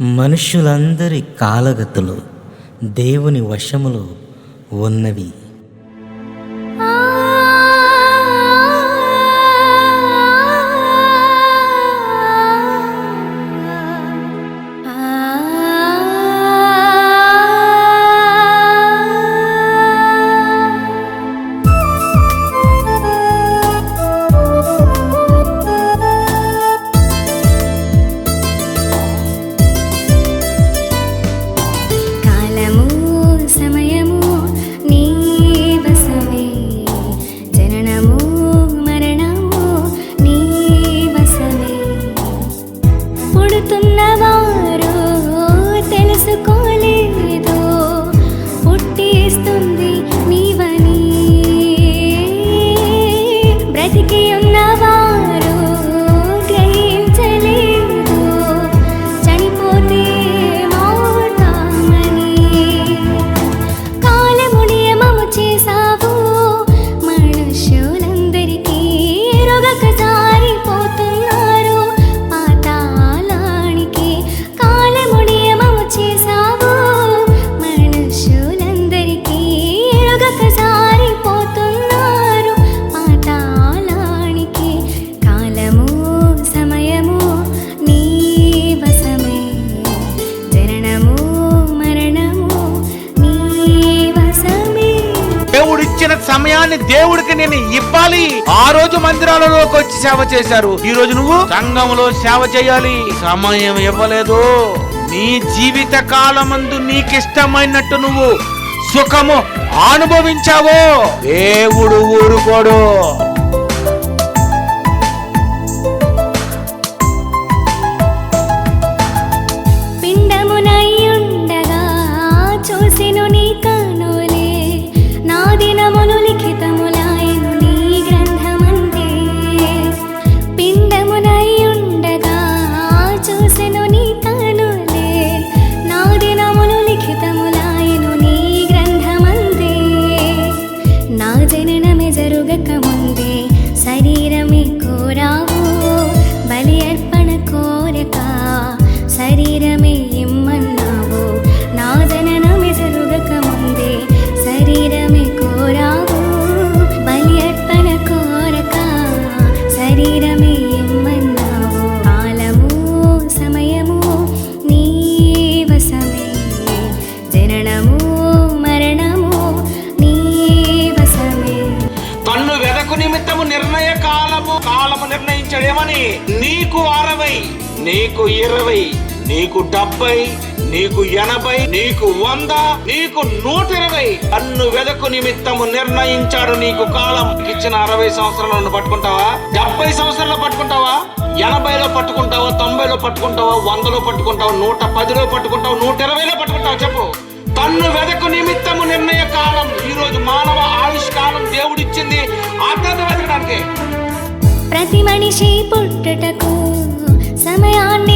మనుష్యులందరి కాలగతులు దేవుని వశములో ఉన్నవి. సమయాన్ని దేవుడికి నేను ఇవ్వాలి. ఆ రోజు మందిరాలలోకి వచ్చి సేవ చేశారు. ఈ రోజు నువ్వు? సంఘంలో సేవ చేయాలి. సమయం ఇవ్వలేదు. నీ జీవిత కాలమందు నీకిష్టమైనట్టు నువ్వు సుఖము అనుభవించావో. దేవుడు ఊరుకోడు. కార్యమే జరుగక ముందే శరీరమే కోరావు. బలి అర్పణ కోరక శరీరమే నిమిత్తము నిర్ణయ కాలము కాలము నిర్ణయించడేమని? నీకు అరవై నీకు ఇరవై నీకు డెబ్బై నీకు ఎనభై నీకు వంద నీకు నూట ఇరవై అన్ను వెదకు నిమిత్తము నిర్ణయించాడు నీకు కాలం. ఇచ్చిన అరవై సంవత్సరాలను పట్టుకుంటావా? డెబ్బై సంవత్సరాలు పట్టుకుంటావా? ఎనభైలో పట్టుకుంటావా? తొంభైలో పట్టుకుంటావా? వందలో పట్టుకుంటావా? నూట పదిలో పట్టుకుంటావా? నూట ఇరవైలో పట్టుకుంటావా? చెప్పు. తన్ను వెదకు నిమిత్తము నిర్ణయ కాలం. ఈరోజు మానవ ఆవిష్కారం దేవుడిచ్చింది ఆత్మను వెతకడానికి ప్రతి మనిషి పుట్టుటకు సమయాన్ని